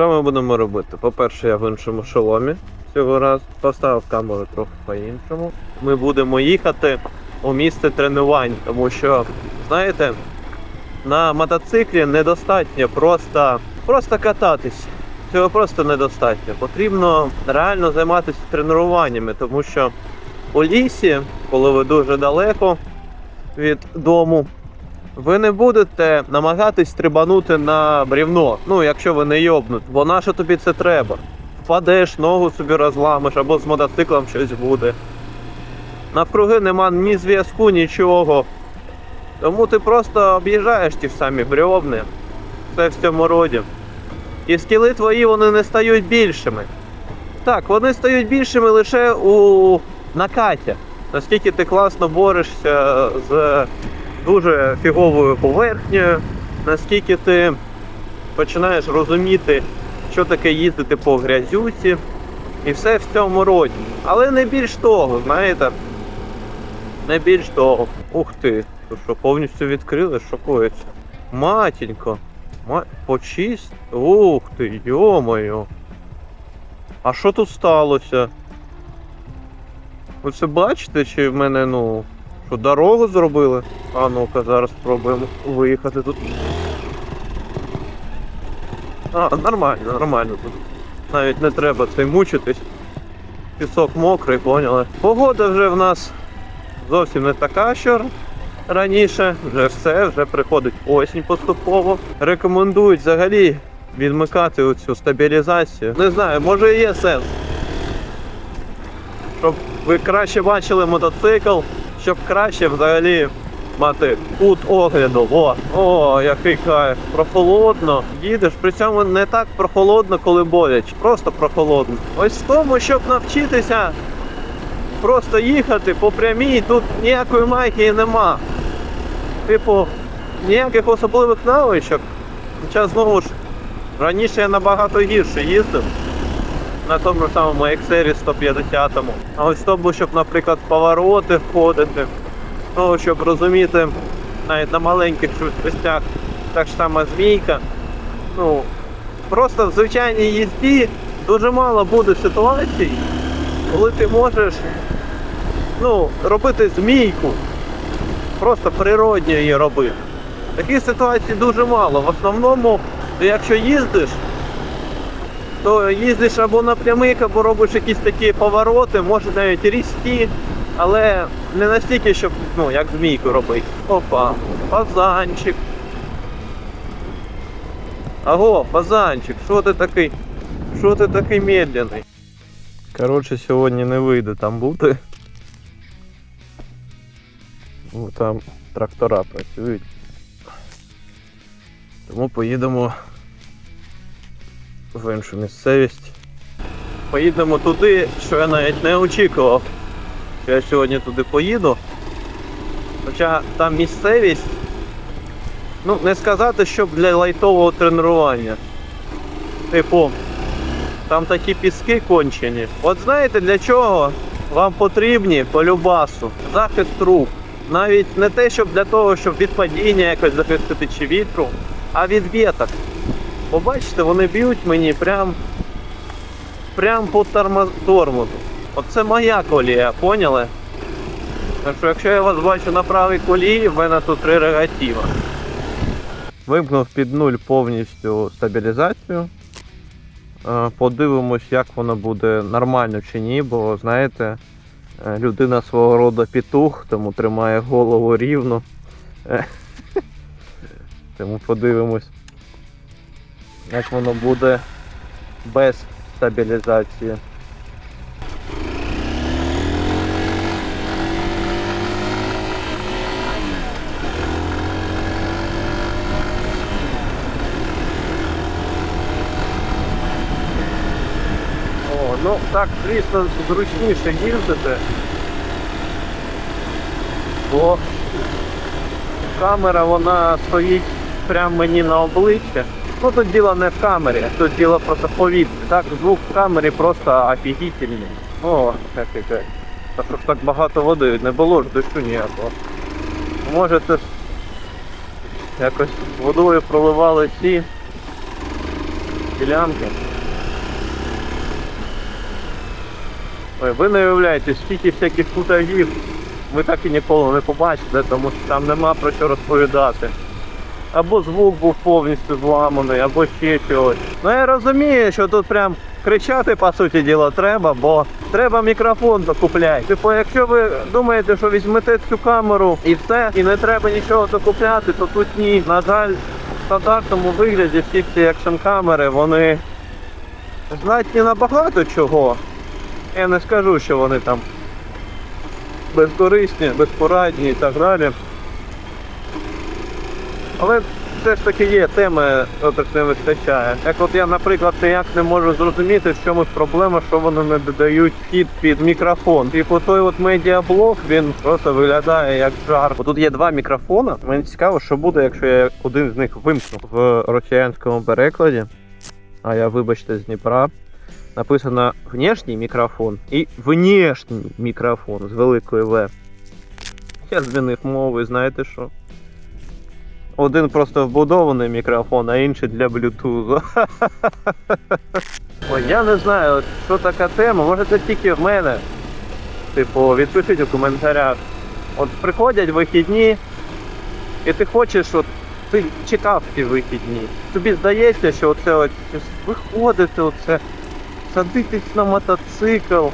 Що ми будемо робити? По-перше, я в іншому шоломі цього разу. Поставив камеру трохи по-іншому. Ми будемо їхати у місце тренувань, тому що, знаєте, на мотоциклі недостатньо просто, просто кататись. Цього просто недостатньо. Потрібно реально займатися тренуваннями, тому що у лісі, коли ви дуже далеко від дому, ви не будете намагатись стрибанути на брівно, ну якщо ви не йобнуть, бо на що тобі це треба? Впадеш, ногу собі розламиш або з мотоциклом щось буде. Навкруги нема ні зв'язку, нічого. Тому ти просто об'їжджаєш ті ж самі брьовни, все в цьому роді. І скіли твої вони не стають більшими. Так, вони стають більшими лише у накаті. Наскільки ти класно борешся з дуже фіговою поверхнею, наскільки ти починаєш розуміти, що таке їздити по грязюці, і все в цьому роді. Але не більш того, знаєте. Не більш того. Ух ти, то що повністю відкрили, шокується. Матінько. Ма... Почисть. Ух ти, йо-моє. А що тут сталося? Ви це бачите, чи в мене, ну, що дорогу зробили? А ну-ка, зараз спробуємо виїхати тут. А, нормально, нормально тут. Навіть не треба цей мучитись. Пісок мокрий, поняли. Погода вже в нас зовсім не така, що раніше. Вже все, вже приходить осінь поступово. Рекомендують взагалі відмикати оцю стабілізацію. Не знаю, може і є сенс. Щоб ви краще бачили мотоцикл, щоб краще взагалі мати кут огляду. О, о, який кайф. Прохолодно. Їдеш, при цьому не так прохолодно, коли боляче. Просто прохолодно. Ось в тому, щоб навчитися просто їхати по прямій, тут ніякої магії нема. Типу, ніяких особливих навичок. Хоча знову ж, раніше я набагато гірше їздив на тому ж самому XR 150. А ось тому, щоб, наприклад, повороти входити, ну, щоб розуміти навіть на маленьких швидкостях, так ж само змійка. Ну, просто в звичайній їзді дуже мало буде ситуацій, коли ти можеш ну, робити змійку. Просто природньо її робити. Таких ситуацій дуже мало. В основному, якщо їздиш, то їздиш або на прямих, або робиш якісь такі повороти, може навіть різкі, але не настільки, щоб ну, як змійку робити. Опа, фазанчик. Аго, фазанчик, що ти такий? Що ти такий медленний? Коротше, сьогодні не вийде там бути. Ну, там трактора працюють. Тому поїдемо в іншу місцевість. Поїдемо туди, що я навіть не очікував. Що я сьогодні туди поїду. Хоча там місцевість, ну, не сказати, щоб для лайтового тренування. Типу, там такі піски кончені. От знаєте для чого вам потрібні по любасу захист рук. Навіть не те, щоб для того, щоб від падіння якось захистити чи вітру, а від віток. Побачите, вони б'ють мені прям, прям по тормоз- тормозу. Оце моя колія, поняли? Так що якщо я вас бачу на правій колії, в мене тут прерогатива. Вимкнув під нуль повністю стабілізацію. Е, Подивимось, як воно буде нормально чи ні, бо знаєте, е, людина свого роду петух, тому тримає голову рівно. Е, Тому подивимось, як воно буде без стабілізації. О, ну так, звісно, зручніше їздити. Бо камера вона стоїть прямо мені на обличчя. Ну тут діло не в камері, тут діло просто в повітрі. Так, звук в камері просто офігітельний. О, як яке. Та що так багато води, не було ж дощу ніякого. Може це ж якось водою проливали ці ділянки. Ой, ви не уявляєте, скільки всяких футагів ви так і ніколи не побачите, тому що там нема про що розповідати. Або звук був повністю зламаний, або ще чогось. Ну я розумію, що тут прям кричати, по суті діла, треба, бо треба мікрофон докупляти. Типу, якщо ви думаєте, що візьмете цю камеру і все, і не треба нічого докупляти, то тут ні. На жаль, в стандартному вигляді всі ці екшн камери, вони здатні на багато чого. Я не скажу, що вони там безкорисні, безпорадні і так далі. Але все ж таки є теми, яких не вистачає. Як от я, наприклад, ніяк не можу зрозуміти, в чому проблема, що вони не додають вхід під мікрофон. Типу той от медіаблок, він просто виглядає як жар. Бо тут є два мікрофона. Мені цікаво, що буде, якщо я один з них вимкну в росіянському перекладі. А я, вибачте, з Дніпра. Написано внешній мікрофон і внешній мікрофон з великою В. Я змінив мови, знаєте що? Один просто вбудований мікрофон, а інший для блютузу. Ой, я не знаю, що така тема, може це тільки в мене. Типу, відпишіть у коментарях. От приходять вихідні, і ти хочеш, от ти чекав ці вихідні. Тобі здається, що оце от виходити, оце, садитись на мотоцикл.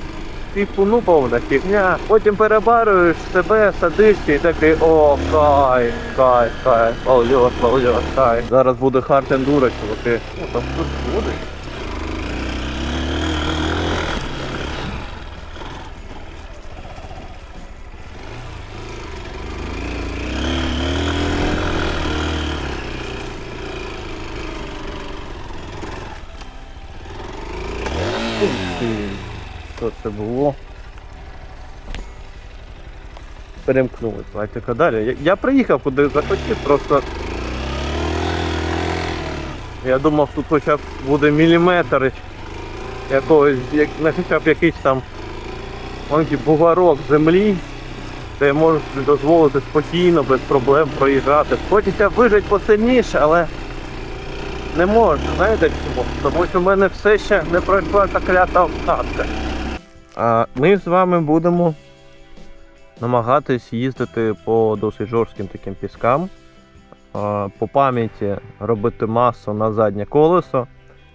Типу, ну повна фігня. Потім перебарюєш себе, садишся і такий о, кайф, кайф, кайф, балдеж, балдеж, кайф. Зараз буде хард ендуро, чуваки. Ну там тут буде. Що це було? Перемкнули, давайте далі. Я, приїхав куди захотів, просто. Я думав, тут хоча б буде міліметр якогось, як, не хоча б якийсь там маленький бугорок землі, де я дозволити спокійно, без проблем проїжджати. Хочеться вижити посильніше, але не можу, знаєте чому? Тому що в мене все ще не пройшла та клята обкатка. Ми з вами будемо намагатись їздити по досить жорстким таким піскам, по пам'яті робити масу на заднє колесо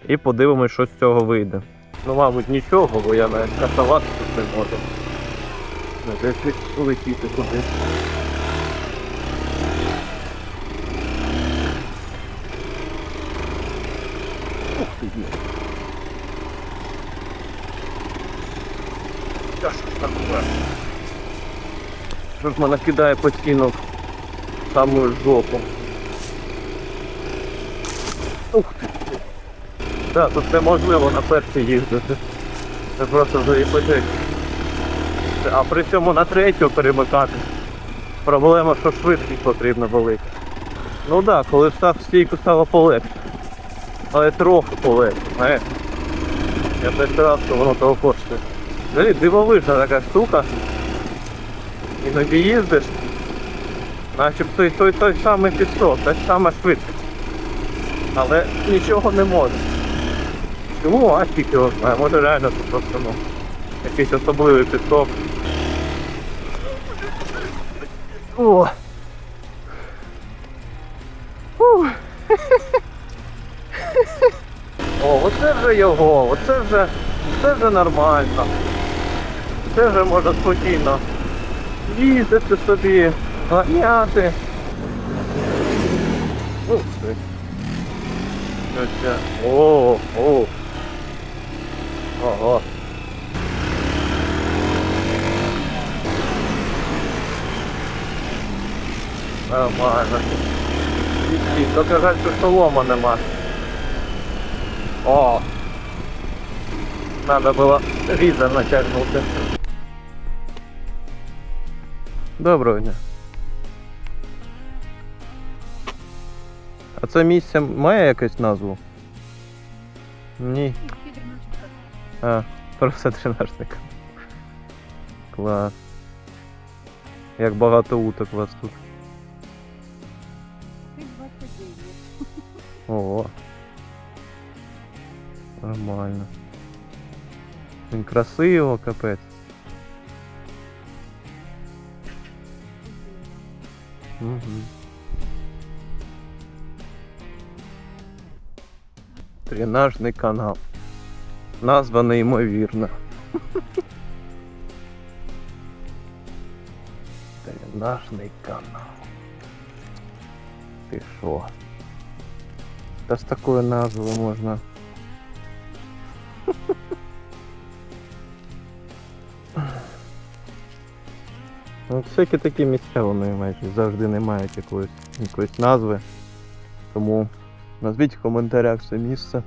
і подивимось, що з цього вийде. Ну, мабуть, нічого, бо я навіть касувати тут не можу. Десь летіти кудись. Ух ти є. Та що ж таке? Що мене кидає постійно в саму жопу. Ух ти. Так, тут неможливо на першій їздити. Це просто заїпити. А при цьому на третю перемикати. Проблема, що швидкість потрібна велика. Ну так, да, коли встав стійку стало полегше. Але трохи полегше, знаєш. Я перший раз, що воно того коштує. Взагалі дивовижна така штука. Іноді їздиш, начебто той, той, той самий пісок, та ж сама швидкість. Але нічого не може. Чому а тільки його знає? Може реально це просто ну, якийсь особливий пісок. О! О, оце вже його, оце вже, це вже нормально. Це вже можна спокійно їздити собі, ганяти. Це? О, о. Ого. Нормально. Тільки жаль, що солома нема. О! Надо було різа натягнути. Доброго дня. А це місце має якусь назву? Ні. А, просто тренажник. Клас. Як багато уток у вас тут. Ого. Нормально. Красиво, капець. Угу. Тренажний канал. Назва неймовірна. Тренажний канал. Ти що? Та з такою назвою можна. Ну, всякі такі місця вони майже завжди не мають якоїсь, якоїсь назви. Тому назвіть в коментарях це місце.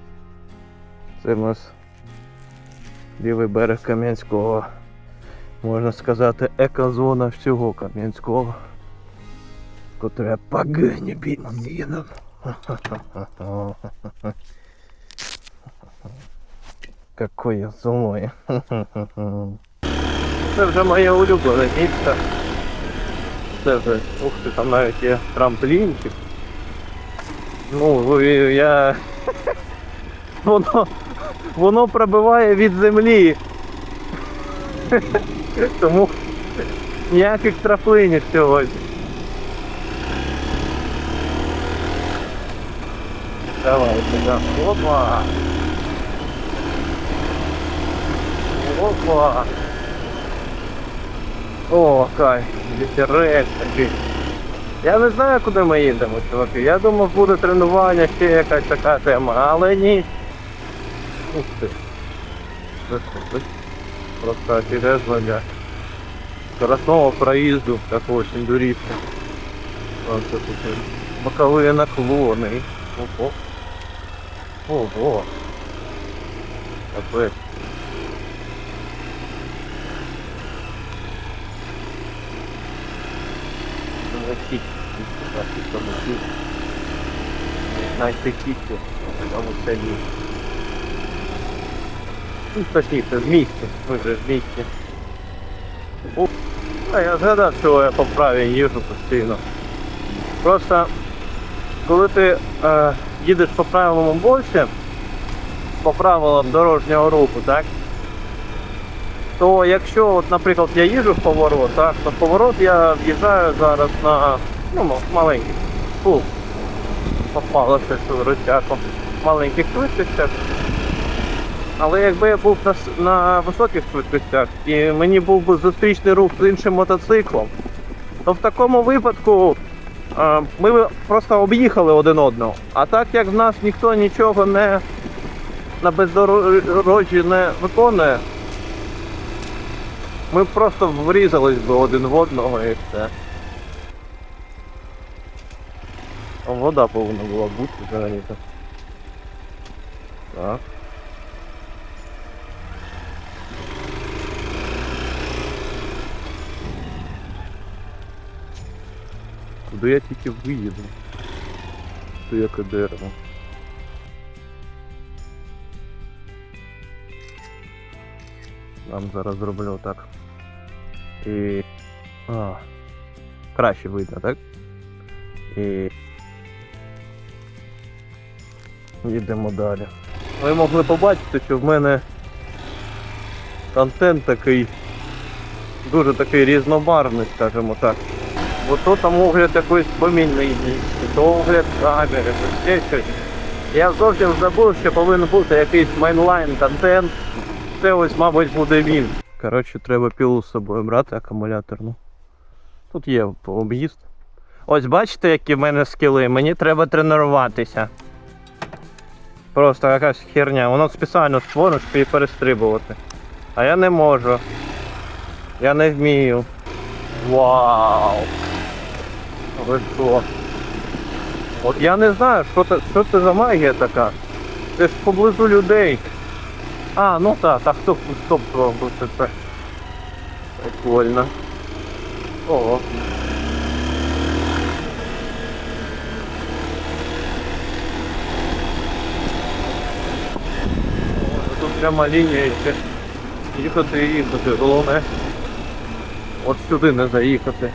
Це в нас лівий берег Кам'янського. Можна сказати, екозона всього Кам'янського. Котре погоня бензином. Какое злое. Це вже моє улюблене місце. Це вже, ух ти, там навіть є трамплінчик. Ну, я. Воно. Воно пробиває від землі. Тому ніяких трафлинів сьогодні. Давай, сюда. Опа! Опа! О, кайф, вітерець такий. Я не знаю, куди ми їдемо, чуваки. Я думав, буде тренування, ще якась така тема, але ні. Ух ти. Просто офігезно для скоростного проїзду такого синдурівка. Просто тут бокові наклони. Ого. Ого. Капець. Летіть. Найтихіше в цьому селі. Ну, точніше, в місті. Ми вже в місті. О, я згадав, що я по праві їжу постійно. Просто коли ти е, їдеш по правилам більше, по правилам дорожнього руху, так? То якщо, от, наприклад, я їжджу в поворот, так, то в поворот я в'їжджаю зараз на ну, маленький. Фу, попалося що розтяжку. Маленьких швидкостях. Але якби я був на, на високих швидкостях і мені був би зустрічний рух з іншим мотоциклом, то в такому випадку е, ми б просто об'їхали один одного. А так як в нас ніхто нічого не на бездорожжі не виконує, ми просто врізались би один в одного і все. Вода повинна була бути взагалі-то. Так. Куди я тільки виїду? Це яке дерево. Нам зараз зроблю так. І. А, краще видно, так? І. Їдемо далі. Ви могли побачити, що в мене контент такий дуже такий різнобарвний, скажімо так. Бо то там огляд якоїсь помінної то огляд камери, то ще щось. Я зовсім забув, що повинен бути якийсь майнлайн контент. Це ось, мабуть, буде він. Коротше, треба пілу з собою брати акумуляторну. Тут є об'їзд. Ось бачите, які в мене скіли, мені треба тренуватися. Просто якась херня. Воно спеціально створено, щоб її перестрибувати. А я не можу. Я не вмію. Вау! Ви що? От я не знаю, що це, що це за магія така. Це ж поблизу людей. А, ну так, так хто хто б робив це. Прикольно. О, Тут пряма лінія ще. Їхати і їхати. Головне. От сюди не заїхати.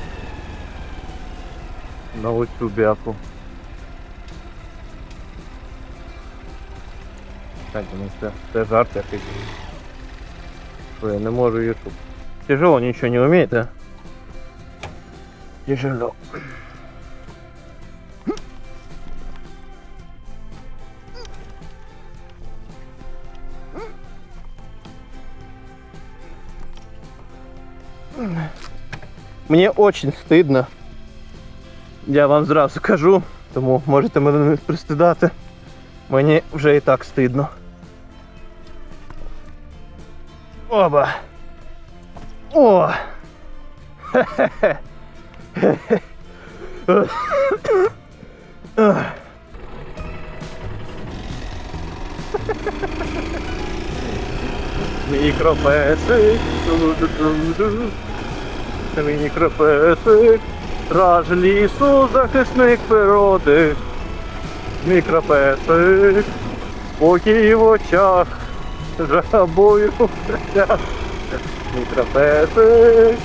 На оцю бяку. Кстати, ну це, це жарт якийсь. Що я не можу YouTube. Тяжело нічого не вмієте? Тяжело. Мені очень стидно. Я вам зразу кажу, тому можете мене не пристидати. Мені вже і так стидно. Оба. О! Хе-хе-хе. Мікропесик. Мікропесик. Раж лісу, захисник природи. Мікропесик. Спокій в очах. Жабою серцях. Мікропесик.